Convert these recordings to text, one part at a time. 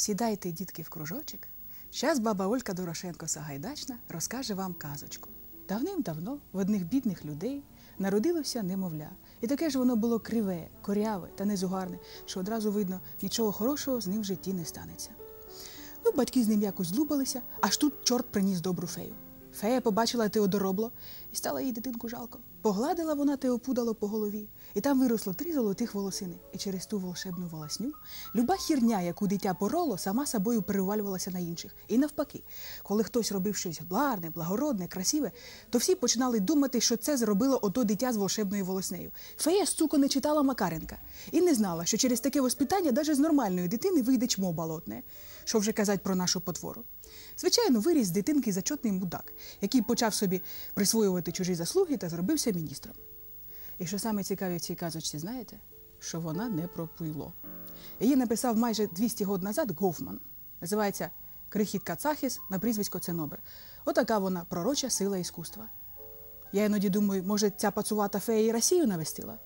Сідайте, дітки, в кружочок. Щас баба Олька Дорошенко Сагайдачна розкаже вам казочку. Давним-давно в одних бідних людей народилося немовля. І таке ж воно було криве, коряве та незугарне, що одразу видно, нічого хорошого з ним в житті не станеться. Ну, батьки з ним якось злубалися, аж тут чорт приніс добру фею. Фея побачила Теодоробло і стала їй дитинку жалко. Погладила вона Теопудало по голові, і там виросло три золотих волосини. І через ту волшебну волосню люба хірня, яку дитя пороло, сама собою перевалювалася на інших. І навпаки, коли хтось робив щось гарне, благородне, красиве, то всі починали думати, що це зробило ото дитя з волшебною волоснею. Фея суко не читала Макаренка і не знала, що через таке воспитання навіть з нормальної дитини вийде чмо болотне. Що вже казати про нашу потвору. Звичайно, виріс з дитинки зачотний мудак, який почав собі присвоювати чужі заслуги та зробився міністром. І що саме цікаве в цій казочці, знаєте? Що вона не про. Її написав майже 200 років назад Гофман. Називається Крихіт Кацахіс на прізвисько Ценобер. Отака вона пророча сила іскусства. Я іноді думаю, може, ця пацувата фея і Росію навестила?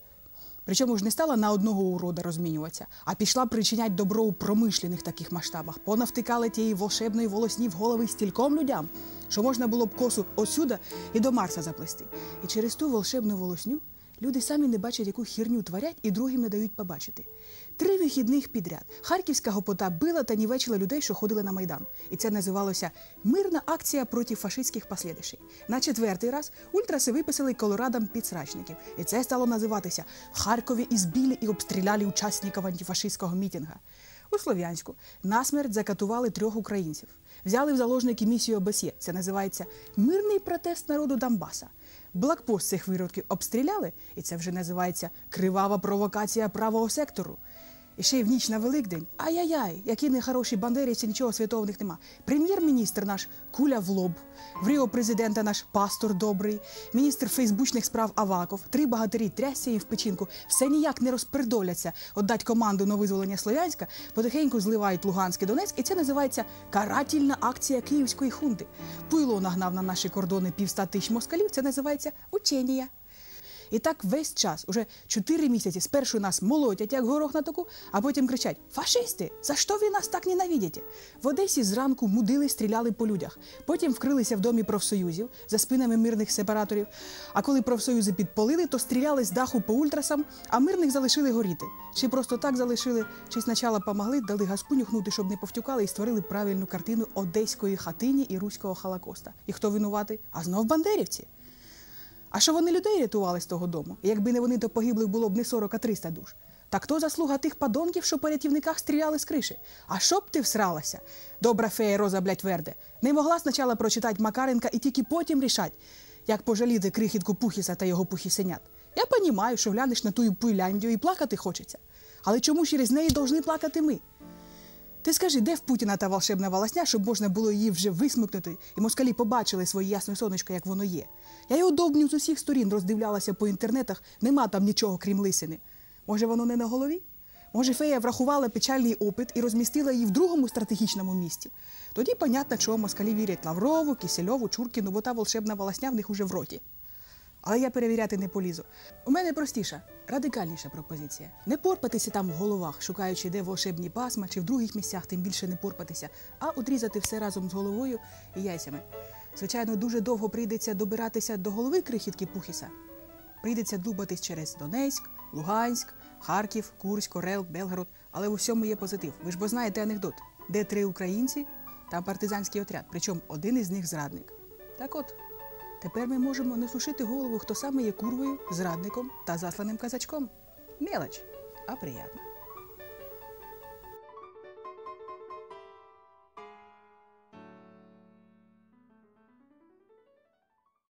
Причому ж не стала на одного урода розмінюватися, а пішла причинять добро у промишлених таких масштабах. Понавтикали тієї волшебної волосні в голови стільком людям, що можна було б косу отсюда і до Марса заплести. І через ту волшебну волосню люди самі не бачать, яку хірню творять, і другим не дають побачити. Три вихідних підряд харківська гопота била та нівечила людей, що ходили на майдан. І це називалося мирна акція проти фашистських послідишей. На четвертий раз ультраси виписали колорадам підсрачників, і це стало називатися Харкові ізбили і обстріляли учасників антифашистського мітинга. У Слов'янську насмерть закатували трьох українців. Взяли в заложники місію ОБСЄ. Це називається мирний протест народу Донбаса. Блокпост цих виродків обстріляли, і це вже називається кривава провокація правого сектору. І ще й в ніч на Великдень. Ай-яй-яй, які нехороші бандерівці, нічого святого в них нема. Прем'єр-міністр наш куля в лоб, в Ріо президента наш пастор добрий, міністр фейсбучних справ Аваков, три багатирі трясся їм в печінку, все ніяк не розпердоляться, отдать команду на визволення Слов'янська, потихеньку зливають Луганськ і Донецьк, і це називається карательна акція київської хунти. Пуйло нагнав на наші кордони півста тисяч москалів, це називається ученія. І так весь час, уже чотири місяці, спершу нас молотять, як горох на току, а потім кричать: Фашисти! За що ви нас так ненавидите? В Одесі зранку мудили, стріляли по людях. Потім вкрилися в домі профсоюзів за спинами мирних сепараторів. А коли профсоюзи підпалили, то стріляли з даху по ультрасам, а мирних залишили горіти. Чи просто так залишили, чи спочатку помогли, дали газку нюхнути, щоб не повтюкали, і створили правильну картину одеської хатині і руського холокоста. І хто винуватий? А знов бандерівці. А що вони людей рятували з того дому? Якби не вони, то погиблих було б не 40, а 300 душ. Так хто заслуга тих падонків, що по рятівниках стріляли з криші? А що б ти всралася? Добра фея Роза, блядь, верде. Не могла спочатку прочитати Макаренка і тільки потім рішать, як пожаліти крихітку Пухіса та його пухісенят. Я понімаю, що глянеш на тую Пуйляндію і плакати хочеться. Але чому через неї должны плакати ми? Ти скажи, де в Путіна та волшебна волосня, щоб можна було її вже висмикнути, і москалі побачили своє ясне сонечко, як воно є. Я його довбню з усіх сторін роздивлялася по інтернетах, нема там нічого, крім лисини. Може, воно не на голові? Може, фея врахувала печальний опит і розмістила її в другому стратегічному місці. Тоді, понятно, чого москалі вірять Лаврову, Кисельову, Чуркіну, бо та волшебна волосня в них уже в роті. Але я перевіряти не полізу. У мене простіша, радикальніша пропозиція. Не порпатися там в головах, шукаючи, де волшебні пасма, чи в других місцях, тим більше не порпатися, а одрізати все разом з головою і яйцями. Звичайно, дуже довго прийдеться добиратися до голови крихітки Пухіса. Прийдеться дубатись через Донецьк, Луганськ, Харків, Курськ, Орел, Белгород. Але у всьому є позитив. Ви ж бо знаєте анекдот, де три українці, там партизанський отряд, причому один із них зрадник. Так от. Тепер ми можемо не сушити голову, хто саме є курвою, зрадником та засланим казачком. Мелоч, а приємно.